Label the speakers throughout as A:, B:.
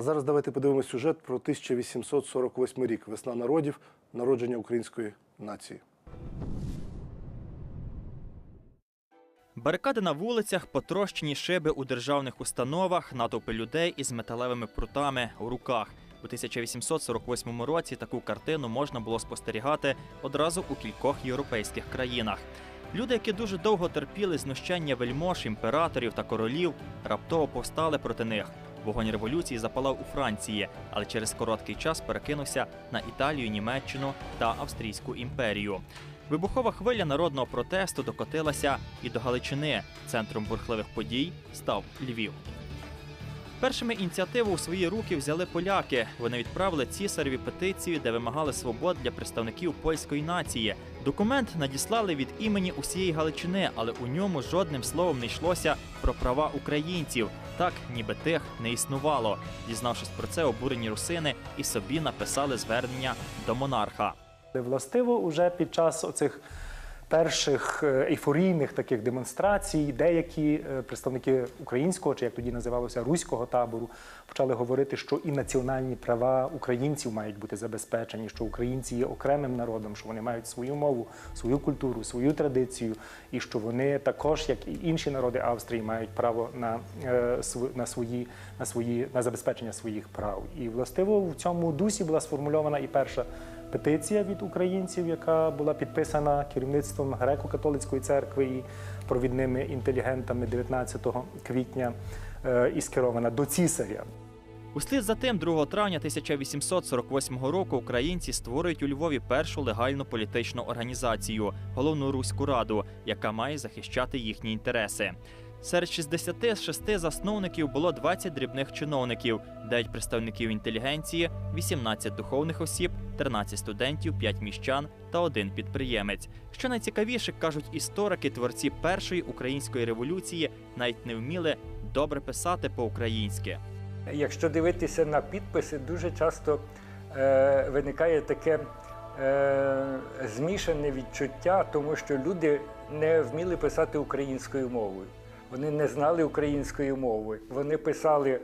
A: А зараз давайте подивимось сюжет про 1848 рік. Весна народів, народження української нації.
B: Барикади на вулицях, потрощені шиби у державних установах, натовпи людей із металевими прутами у руках. У 1848 році таку картину можна було спостерігати одразу у кількох європейських країнах. Люди, які дуже довго терпіли знущання вельмож, імператорів та королів, раптово повстали проти них. Вогонь революції запалав у Франції, але через короткий час перекинувся на Італію, Німеччину та Австрійську імперію. Вибухова хвиля народного протесту докотилася і до Галичини. Центром бурхливих подій став Львів. Першими ініціативу у свої руки взяли поляки. Вони відправили цісареві петицію, де вимагали свобод для представників польської нації. Документ надіслали від імені усієї Галичини, але у ньому жодним словом не йшлося про права українців. Так, ніби тих не існувало. Дізнавшись про це, обурені русини і собі написали звернення до монарха.
C: Властиво, уже під час оцих перших е, ейфорійних таких демонстрацій, деякі е, представники українського, чи як тоді називалося руського табору, почали говорити, що і національні права українців мають бути забезпечені, що українці є окремим народом, що вони мають свою мову, свою культуру, свою традицію, і що вони також, як і інші народи Австрії, мають право на, е, на свої на свої на забезпечення своїх прав. І властиво в цьому дусі була сформульована і перша петиція від українців, яка була підписана керівництвом греко-католицької церкви і провідними інтелігентами 19 квітня е, і скерована до цісаря.
B: Услід за тим, 2 травня 1848 року українці створюють у Львові першу легальну політичну організацію головну руську раду, яка має захищати їхні інтереси. Серед 66 засновників було 20 дрібних чиновників, 9 представників інтелігенції, 18 духовних осіб, 13 студентів, 5 міщан та один підприємець. Що найцікавіше, кажуть історики, творці першої української революції навіть не вміли добре писати по-українськи.
D: Якщо дивитися на підписи, дуже часто е, виникає таке е, змішане відчуття, тому що люди не вміли писати українською мовою. Вони не знали української мови. Вони писали,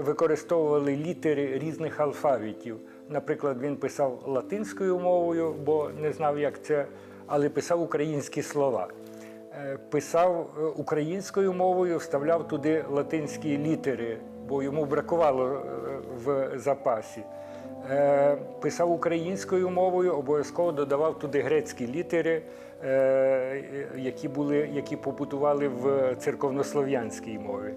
D: використовували літери різних алфавітів. Наприклад, він писав латинською мовою, бо не знав, як це, але писав українські слова. Е, Писав е, українською мовою, вставляв туди латинські літери, бо йому бракувало е, в запасі. Е, Писав українською мовою, обов'язково додавав туди грецькі літери, е, які були, які побутували в церковнослов'янській мові.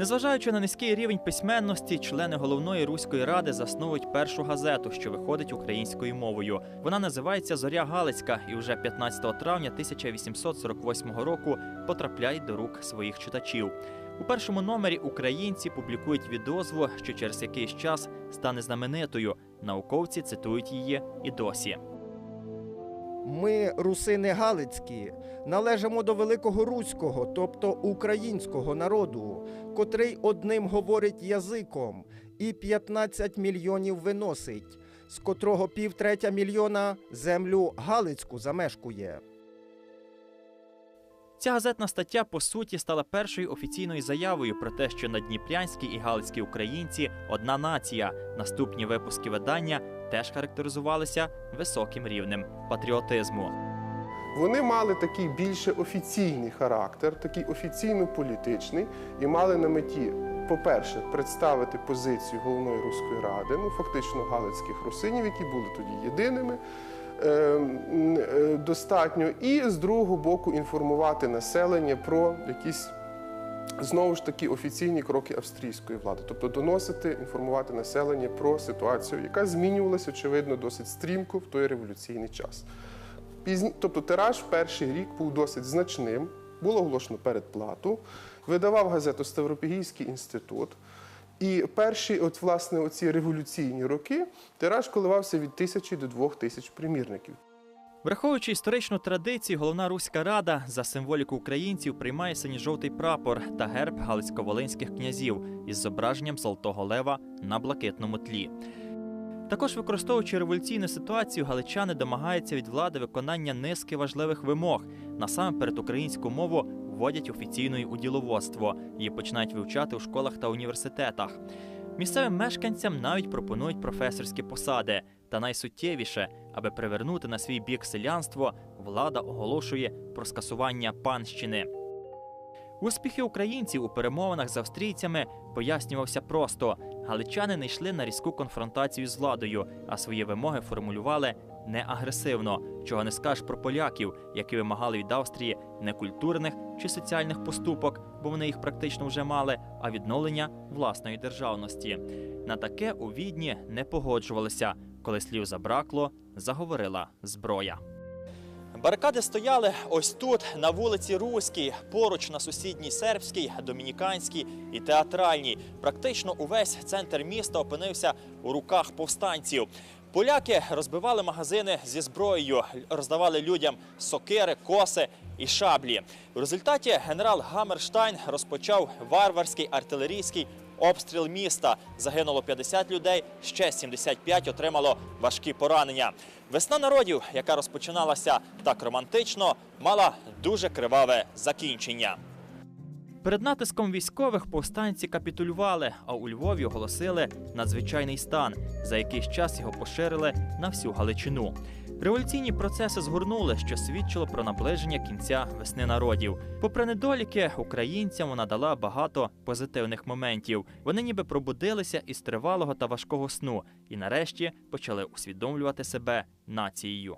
B: Незважаючи на низький рівень письменності, члени головної руської ради засновують першу газету, що виходить українською мовою. Вона називається Зоря Галицька і вже 15 травня 1848 року потрапляє до рук своїх читачів. У першому номері українці публікують відозву, що через якийсь час стане знаменитою. Науковці цитують її і досі.
E: Ми, русини Галицькі, належимо до великого руського, тобто українського народу, котрий одним говорить язиком і 15 мільйонів виносить, з котрого півтретя мільйона землю Галицьку замешкує.
B: Ця газетна стаття по суті стала першою офіційною заявою про те, що надніпрянські і галицькі українці одна нація. Наступні випуски видання теж характеризувалися високим рівнем патріотизму.
F: Вони мали такий більше офіційний характер, такий офіційно-політичний, і мали на меті, по-перше, представити позицію головної руської ради, ну фактично галицьких русинів, які були тоді єдиними. е, е, Достатньо, і з другого боку інформувати населення про якісь знову ж таки офіційні кроки австрійської влади, тобто доносити, інформувати населення про ситуацію, яка змінювалася, очевидно, досить стрімко в той революційний час. Пізні... Тобто тираж перший рік був досить значним, було оголошено передплату, видавав газету Ставропігійський інститут. І перші, от, власне, оці революційні роки тираж коливався від тисячі до двох тисяч примірників.
B: Враховуючи історичну традицію, головна руська рада за символіку українців приймає синьо-жовтий прапор та герб галицько-волинських князів із зображенням золотого лева на блакитному тлі. Також використовуючи революційну ситуацію, галичани домагаються від влади виконання низки важливих вимог. Насамперед українську мову вводять офіційною у діловодство. Її починають вивчати у школах та університетах. Місцевим мешканцям навіть пропонують професорські посади. Та найсуттєвіше, аби привернути на свій бік селянство, влада оголошує про скасування панщини. Успіхи українців у перемовинах з австрійцями пояснювався просто: галичани не йшли на різку конфронтацію з владою, а свої вимоги формулювали не агресивно, чого не скажеш про поляків, які вимагали від Австрії не культурних чи соціальних поступок, бо вони їх практично вже мали, а відновлення власної державності. На таке у відні не погоджувалися. Коли слів забракло, заговорила зброя. Барикади стояли ось тут, на вулиці Руській, поруч на сусідній сербській, домініканській і театральній. Практично увесь центр міста опинився у руках повстанців. Поляки розбивали магазини зі зброєю, роздавали людям сокири, коси і шаблі. В результаті генерал Гаммерштайн розпочав варварський артилерійський обстріл міста. Загинуло 50 людей, ще 75 отримало важкі поранення. Весна народів, яка розпочиналася так романтично, мала дуже криваве закінчення. Перед натиском військових повстанці капітулювали, а у Львові оголосили надзвичайний стан. За якийсь час його поширили на всю Галичину. Революційні процеси згорнули, що свідчило про наближення кінця весни народів. Попри недоліки, українцям вона дала багато позитивних моментів. Вони ніби пробудилися із тривалого та важкого сну і нарешті почали усвідомлювати себе нацією.